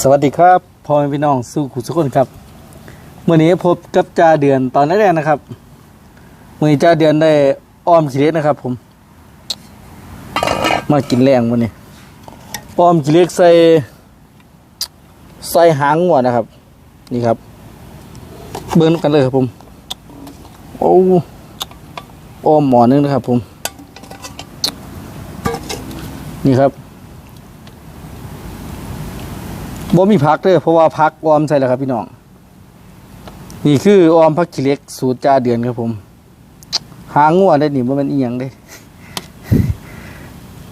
สวัสดีครับพ่อแม่พี่น้องสู้ขุสุกคนครับเมื่อนี้พบกับจ่าเดือนตอนแรกๆนะครับเมื่อนี้จ่าเดือนได้อ้อมขี้เล็กนะครับ ผม มากินแรงวันนี้อ้อมขี้เล็กใส่ใส่หางหัวนะครับ นี่ครับ เบิ้งกันเลยครับผมโอ้อ้อมหมอนึงนะครับ ผม นี่ครับ บ่มีพักเด้อเพราะว่าพักออมใส่แล้วครับพี่น้อง นี่คือออมพักขี้เล็กสูตรจาเดือนครับผม หางงัวได้นี่บ่แม่นอียงเด้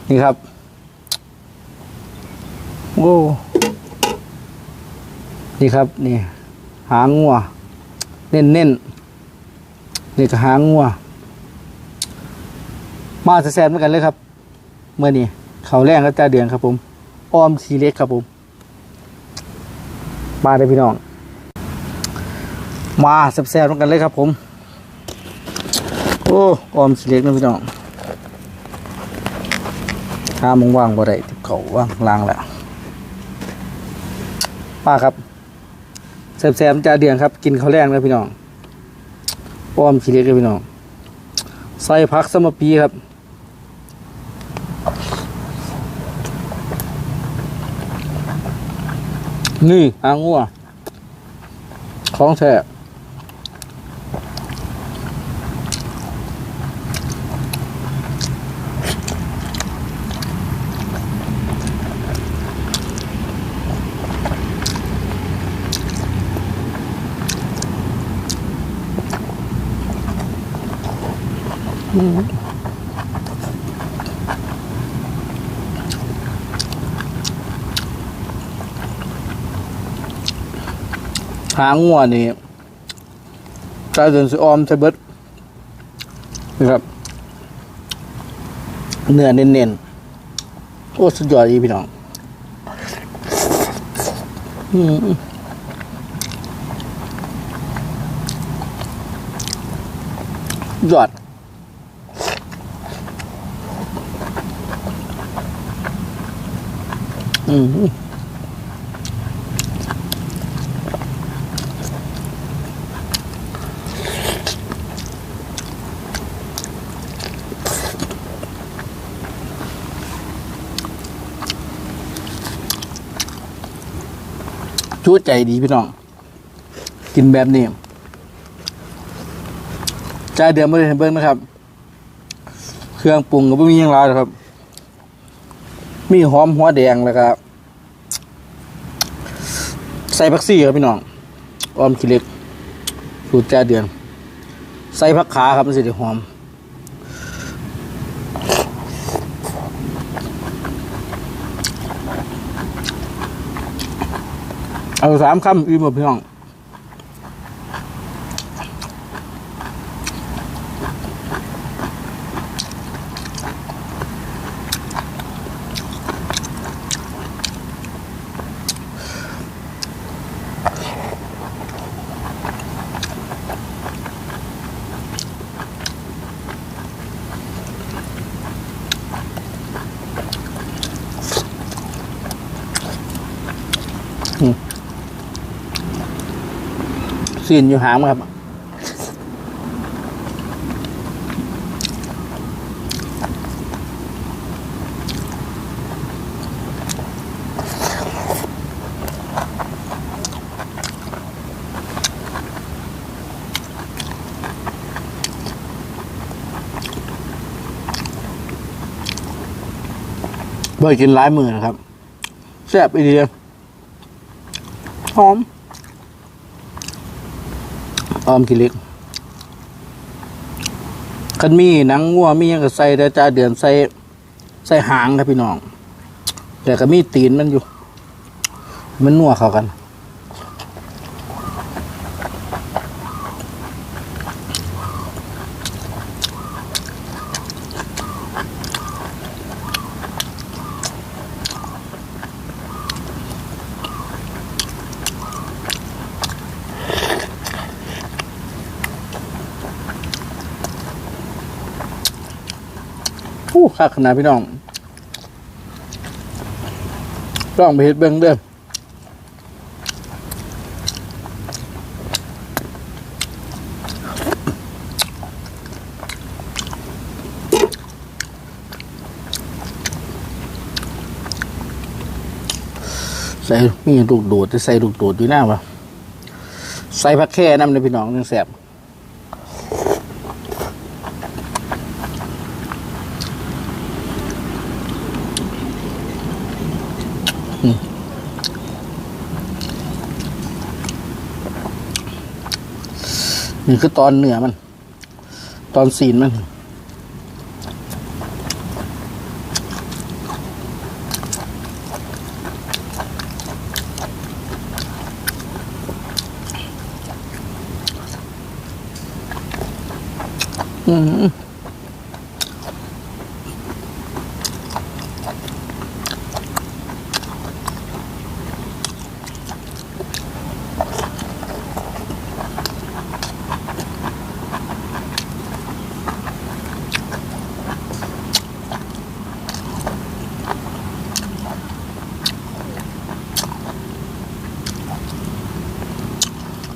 นี่ครับ โอ้ นี่ครับนี่ หางงัว เน้นเน้นๆนี่ก็หางงัว มาแซ่บเหมือนกันเลยครับ เมื่อนี้เขาแรงก็จาเดือนครับผม ออมขี้เล็กครับผม มาเลยพี่น้อง มาแซ่บๆร่วมกันเลยครับผม โอ้ออมขี้เล็กนะพี่น้องห้ามงว่างบ่ได้ติดเขาว่างล่างแล้วป้าครับแซ่บๆจ้าเดือนครับ กินข้าวแรงนะพี่น้องออมขี้เล็กเลยพี่น้อง ใส่ผักสมปีครับ นี่หางวัวของแท้ หางวัวนี่กลายเป็นสิออมใส่เบิดนี่ครับ เนื้อเน้นๆ โอ้สุดยอดอีพี่น้องอืมยอดอืม ชูใจดีพี่น้อง กินแบบนี้จ่ายเดือนไม่ได้เห็นเบิ้งนะครับ เครื่องปรุงก็ไม่มีหยังไรครับ มีหอมหัวแดงแล้วก็ใส่ผักซี่ครับพี่น้องออมขี้เล็กสูตรจ่าเดือน ใส่ผักขาครับมันสิได้หอม เอาสามคำอีหมพี่น้อง ซีนอยู่หางครับ บ่อยกินหลายมือนะครับ แซ่บอีเดียหอม ออมกิเล็กคันมีหนังวัวมียังก็ใส่แต่จ่าเดือนใส่ใส่หางครับพี่น้อง แต่ก็มีตีนมันอยู่ มันนัวเข้ากัน คักขนาดพี่น้องร้องไปเห็ดเบิ้งเด้อใส่มีลูกโดดจะใส่ลูกโดดอยู่หน้าวะใส่ผักแค่น้ำในพี่น้องยังแสบ นี่คือตอนเหนือมัน ตอนสีนมันอืม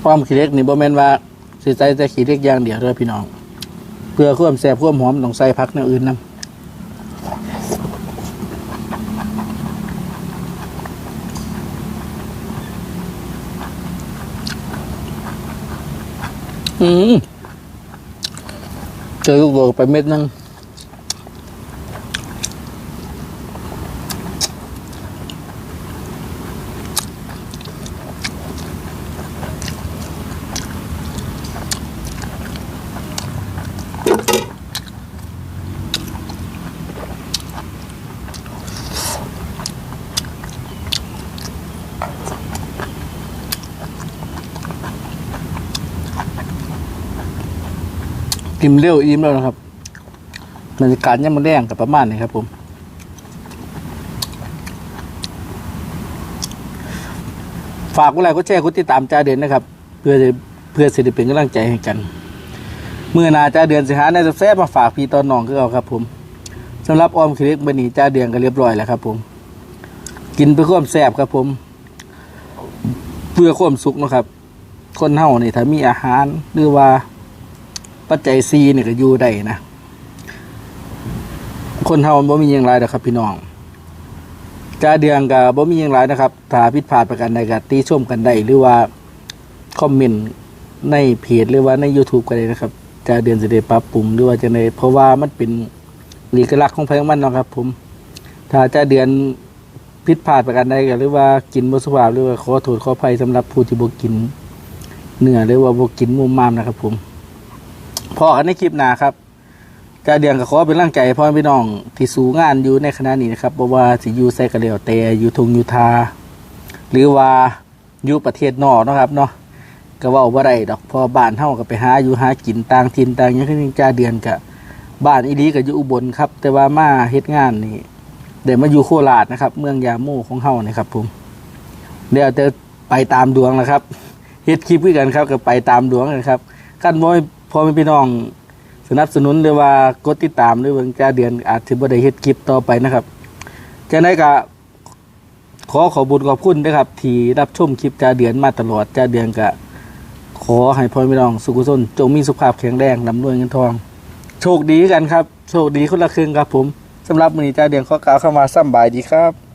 ความขี้เล็กนี่บ่แม่นว่าสิใจแต่ขี้เล็กอย่างเดียวเด้อพี่น้อง เพื่อความแซ่บความหอมต้องใส่ผักแนวอื่นนำอืมเจอลูกโดไปเม็ดนึง กินเร็วอิ่มแล้วนะครับบรรยากาศยังมันแรงกับประมาณนี้ครับ ผมฝากกดไลกดแชร์กดติดตามจ้าเดือนนะครับ เพื่อเพื่อสิมเป็นกำลังใจให้กันเมื่อนาจ้าเดือนสิหาในแซ่บมาฝากพี่ตอนน้องคือเอาครับ ผมสำหรับออมคลิกบันีจ้าเดือนก็เรียบร้อยแล้วครับ ผม กินเพื่อความแซ่บครับ ผม เพื่อความสุขนะครับ คนเฮานี่ถ้ามีอาหารหรือว่า ปัจจัยซีนี่ก็อยู่ได้นะ คนเฮาบ่มีหยังไรนะครับ พี่น้องจ้าเดืองกับบ่มีหยังไรนะครับ ถ้าผิดพลาดประการใดก็ตีชมกันได้หรือว่า คอมเมนต์ในเพจหรือว่าใน YouTube ก็ได้นะครับจ้าเดือนจะได้ปรับปรุงหรือว่าจะได้เพราะว่ามันเป็นเอกลักษณ์ของเพลงมันนะครับ ผม ถ้าจ้าเดือนผิดพลาดประการใดก็หรือว่ากินบ่สุภาพหรือว่าขอโทษขออภัยสำหรับผู้ที่บ่กินเนื้อหรือว่าบ่กินมุมมามนะครับ ผม พอกันในคลิปหนาครับกาเดียงกับขอเป็นร่างใจพ่อพี่น้องที่สู้งานอยู่ในคณะนี้นะครับบ่ว่าสิอยู่ไซกะเหลียวแต่อยู่ทงอยู่ทา หรือว่าอยู่ประเทศนอกนะครับเนาะก็ว่าบ่ได้ดอกพอบ้านเฮาก็ไปหาอยู่หากินต่างถิ่นต่างอย่างที่จ้าเดือนกะบ้านอีหลีก็อยู่อุบลครับ แต่ว่ามาเฮ็ดงานนี่เดี๋ยวมาอยู่โคราชนะครับ เมืองยาโมของเฮานี่ครับผมเดี๋ยวจะไปตามดวงนะครับเฮ็ดคลิปด้วยกันครับก็ไปตามดวงกันครับกันบ่ให้ พ่อแม่พี่น้องสนับสนุนหรือว่ากดติดตามหรือเบิ่งจ้าเดือนอาจจะบ่ได้เฮ็ดคลิปต่อไปนะครับจังไดก็ขอขอบุญขอบคุณนะครับ ที่รับชมคลิปจ้าเดือนมาตลอดจ้าเดือนก็ขอให้พ่อแม่พี่น้องสุขสุขจงมีสุขภาพแข็งแรงร่ำรวยเงินทอง โชคดีกันครับ โชคดีคนละครึ่งครับผมสำหรับมื้อนี้จ้าเดือนขอกล่าวคำว่าสำบายดีครับ